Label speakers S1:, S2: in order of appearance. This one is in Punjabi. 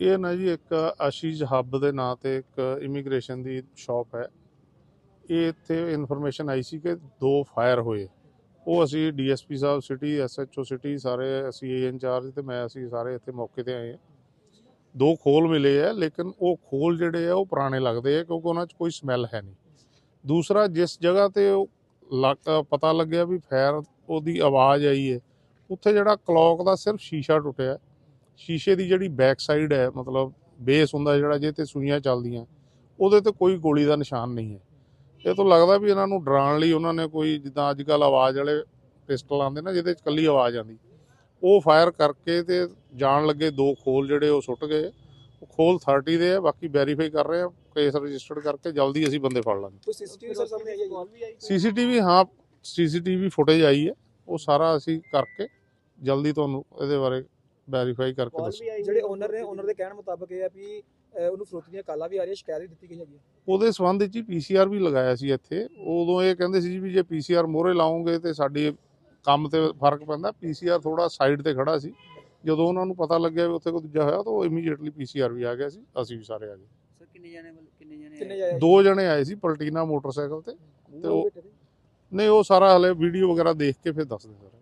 S1: ਇਹ ਨਾ ਜੀ ਇੱਕ ਆਸ਼ੀਸ਼ ਹੱਬ ਦੇ ਨਾਂ ਤੇ ਇੱਕ ਇਮੀਗ੍ਰੇਸ਼ਨ ਦੀ ਸ਼ਾਪ ਹੈ। ਇਹ ਇੱਥੇ ਇਨਫੋਰਮੇਸ਼ਨ ਆਈ ਸੀ ਕਿ ਦੋ ਫਾਇਰ ਹੋਏ। ਉਹ ਅਸੀਂ ਡੀਐਸਪੀ ਸਾਹਿਬ ਸਿਟੀ ਐਸਐਚਓ ਸਿਟੀ ਸਾਰੇ ਅਸੀਂ ਏ ਇੰਚਾਰਜ ਤੇ ਮੈਂ ਅਸੀਂ ਸਾਰੇ ਇੱਥੇ ਮੌਕੇ ਤੇ ਆਏ ਹਾਂ। ਦੋ ਖੋਲ ਮਿਲੇ ਆ, ਲੇਕਿਨ ਉਹ ਖੋਲ ਜਿਹੜੇ ਆ ਉਹ ਪੁਰਾਣੇ ਲੱਗਦੇ ਆ ਕਿਉਂਕਿ ਉਹਨਾਂ 'ਚ ਕੋਈ ਸਮੈਲ ਹੈ ਨਹੀਂ। ਦੂਸਰਾ ਜਿਸ ਜਗ੍ਹਾ ਤੇ ਉਹ ਲੱਗ- ਪਤਾ ਲੱਗਿਆ ਵੀ ਫਾਇਰ ਉਹਦੀ ਆਵਾਜ਼ ਆਈ ਹੈ, ਉੱਥੇ ਜਿਹੜਾ ਕਲੌਕ ਦਾ ਸਿਰਫ ਸ਼ੀਸ਼ਾ ਟੁੱਟਿਆ। ਸ਼ੀਸ਼ੇ ਦੀ ਜਿਹੜੀ ਬੈਕ ਸਾਈਡ ਹੈ ਮਤਲਬ ਬੇਸ ਹੁੰਦਾ ਜਿਹੜਾ ਜਿਹਦੇ ਤੇ ਸੂਈਆਂ ਚੱਲਦੀਆਂ ਉਹਦੇ ਤੇ ਕੋਈ ਗੋਲੀ ਦਾ ਨਿਸ਼ਾਨ ਨਹੀਂ ਹੈ। ਇਹ ਤੋਂ ਲੱਗਦਾ ਵੀ ਇਹਨਾਂ ਨੂੰ ਡਰਾਉਣ ਲਈ ਉਹਨਾਂ ਨੇ ਕੋਈ ਜਿੱਦਾਂ ਅੱਜ ਕੱਲ ਆਵਾਜ਼ ਵਾਲੇ ਪਿਸਟਲ ਆਉਂਦੇ ਨਾ ਜਿਹਦੇ ਚ ਕੱਲੀ ਆਵਾਜ਼ ਆਉਂਦੀ। ਉਹ ਫਾਇਰ ਕਰਕੇ ਤੇ ਜਾਣ ਲੱਗੇ ਦੋ ਖੋਲ ਜਿਹੜੇ ਉਹ ਸੁੱਟ ਗਏ। ਉਹ ਖੋਲ 30 ਦੇ ਆ ਬਾਕੀ ਵੈਰੀਫਾਈ ਕਰ ਰਹੇ ਆ ਕੇਸ ਰਜਿਸਟਰਡ ਕਰਕੇ ਜਲਦੀ ਅਸੀਂ ਬੰਦੇ ਫੜ ਲਾਂਗੇ।
S2: ਕੋਈ ਸੀਸੀਟੀਵੀ ਸਰ ਸਾਹਮਣੇ ਆਈ ਹੈ
S1: ਸੀਸੀਟੀਵੀ ਹਾਂ ਸੀਸੀਟੀਵੀ ਫੁਟੇਜ ਆਈ ਹੈ। ਉਹ ਸਾਰਾ ਅਸੀਂ ਕਰਕੇ ਜਲਦੀ ਤੁਹਾਨੂੰ ਇਹਦੇ ਬਾਰੇ ਵੈਰੀਫਾਈ ਕਰਕੇ ਦੱਸ।
S2: ਜਿਹੜੇ ਓਨਰ ਨੇ ਓਨਰ ਦੇ ਕਹਿਣ ਮੁਤਾਬਕ ਇਹ ਹੈ ਵੀ ਅਹ, ਉਹਨੂੰ ਫਰੋਤੀ ਦੀਆਂ ਕਾਲਾਂ ਵੀ ਆ ਰਹੀਆਂ ਸ਼ਿਕਾਇਤ ਵੀ ਦਿੱਤੀ ਗਈ ਹੈਗੀ ਹੈ।
S1: ਉਹਦੇ ਸੰਬੰਧ ਵਿੱਚ ਹੀ ਪੀਸੀਆਰ ਵੀ ਲਗਾਇਆ ਸੀ ਇੱਥੇ। ਉਦੋਂ ਇਹ ਕਹਿੰਦੇ ਸੀ ਵੀ ਜੇ ਪੀਸੀਆਰ ਮੋਹਰੇ ਲਾਉਂਗੇ ਤੇ ਸਾਡੀ ਕੰਮ ਤੇ ਫ਼ਰਕ ਪੈਂਦਾ। ਪੀਸੀਆਰ ਥੋੜਾ ਸਾਈਡ ਤੇ ਖੜਾ ਸੀ। ਜਦੋਂ ਉਹਨਾਂ ਨੂੰ ਪਤਾ ਲੱਗਿਆ ਵੀ ਉੱਥੇ ਕੋਈ ਦੂਜਾ ਹੋਇਆ ਤਾਂ ਉਹ ਇਮੀਡੀਏਟਲੀ ਪੀਸੀਆਰ ਵੀ ਆ ਗਿਆ ਸੀ। ਅਸੀਂ ਵੀ ਸਾਰੇ ਆ ਗਏ।
S3: ਸਰ ਕਿੰਨੇ ਜਣੇ ਵੱਲ- ਕਿੰਨੇ ਜਣੇ
S2: ਕਿੰਨੇ
S3: ਆਏ?
S2: ਜਾਏ
S1: ਦੋ ਜਣੇ ਆਏ ਸੀ ਪਲਟੀਨਾ ਮੋਟਰਸਾਈਕਲ ਤੇ। ਤੇ ਉਹ ਨਹੀਂ ਉਹ ਸਾਰਾ ਹਲੇ ਵੀਡੀਓ ਵਗੈਰਾ ਦੇਖ ਕੇ ਫਿਰ ਦੱਸਦੇ ਸਰ।